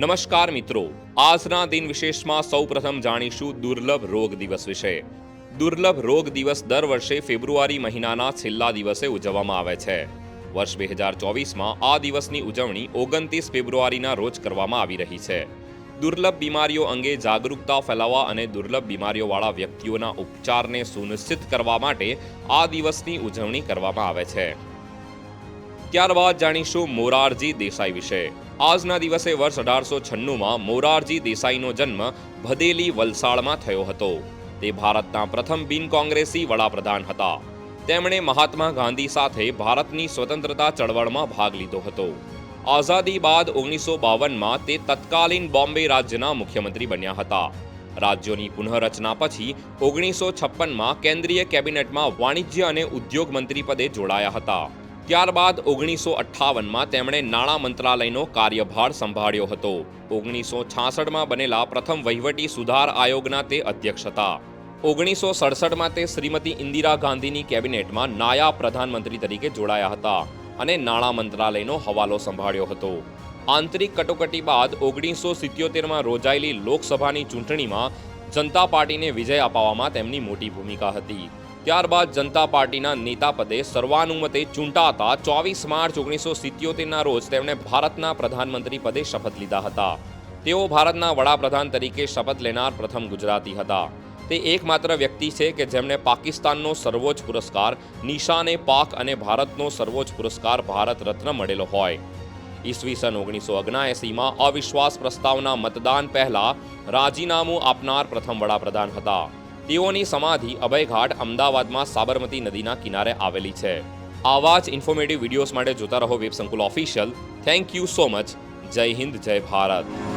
નમસ્કાર મિત્રો. આજના દિન વિશેષમાં સૌપ્રથમ જાણીશું દુર્લભ રોગ દિવસ વિશે. દુર્લભ રોગ દિવસ દર વર્ષે ફેબ્રુઆરી મહિનાના છેલ્લા દિવસે ઉજવવામાં આવે છે. વર્ષ બે હજાર ચોવીસમાં આ દિવસની ઉજવણી ઓગણત્રીસ ફેબ્રુઆરીના રોજ કરવામાં આવી રહી છે. દુર્લભ બીમારીઓ અંગે જાગરૂકતા ફેલાવવા અને દુર્લભ બીમારીઓવાળા વ્યક્તિઓના ઉપચારને સુનિશ્ચિત કરવા માટે આ દિવસની ઉજવણી કરવામાં આવે છે. ત્યારબાદ જાણીશું મોરારજી દેસાઈ વિશે. આજના દિવસે વર્ષ અઢારસો છન્નુંમાં મોરારજી દેસાઈનો જન્મ ભદેલી વલસાડમાં થયો હતો. તે ભારતના પ્રથમ બિન કોંગ્રેસી વડાપ્રધાન હતા. તેમણે મહાત્મા ગાંધી સાથે ભારતની સ્વતંત્રતા ચળવળમાં ભાગ લીધો હતો. આઝાદી બાદ ઓગણીસો બાવનમાં તે તત્કાલીન બોમ્બે રાજ્યના મુખ્યમંત્રી બન્યા હતા. રાજ્યોની પુનઃરચના પછી ઓગણીસો છપ્પનમાં કેન્દ્રીય કેબિનેટમાં વાણિજ્ય અને ઉદ્યોગ મંત્રી પદે જોડાયા હતા. ત્યારબાદ ઓગણીસો અઠ્ઠાવનમાં તેમણે નાણાં મંત્રાલયનો કાર્યભાર સંભાળ્યો હતો. ઓગણીસો છાસઠમાં બનેલા પ્રથમ વહીવટી સુધાર આયોગના તે અધ્યક્ષ હતા. ઓગણીસો સડસઠમાં તે શ્રીમતી ઇન્દિરા ગાંધીની કેબિનેટમાં નાયા પ્રધાનમંત્રી તરીકે જોડાયા હતા અને નાણાં મંત્રાલયનો હવાલો સંભાળ્યો હતો. આંતરિક કટોકટી બાદ ઓગણીસો સિત્યોતેરમાં રોજાયેલી લોકસભાની ચૂંટણીમાં જનતા પાર્ટીને વિજય અપાવવામાં તેમની મોટી ભૂમિકા હતી. ત્યારબાદ જનતા પાર્ટીના નેતા પદે સર્વાનુમતે ચૂંટાતા ચોવીસ માર્ચ ઓગણીસો સિત્યોતેરના રોજ તેમણે ભારતના પ્રધાનમંત્રી પદે શપથ લીધા હતા. તેઓ ભારતના વડાપ્રધાન તરીકે શપથ લેનાર પ્રથમ ગુજરાતી હતા. તે એકમાત્ર વ્યક્તિ છે કે જેમણે પાકિસ્તાનનો સર્વોચ્ચ પુરસ્કાર, નિશાને પાક અને ભારતનો સર્વોચ્ચ પુરસ્કાર ભારત રત્ન મળેલો હોય. ઈસવીસન ઓગણીસો ઓગણએંસીમાં અવિશ્વાસ પ્રસ્તાવના મતદાન પહેલા રાજીનામું આપનાર પ્રથમ વડાપ્રધાન હતા. તેઓની સમાધિ અભયઘાટ અમદાવાદમાં સાબરમતી નદીના કિનારે આવેલી છે. આવા જ ઇન્ફોર્મેટિવ વિડીયોઝ માટે જોતા રહો web Sankul official thank you so much જય હિન્દ, જય ભારત.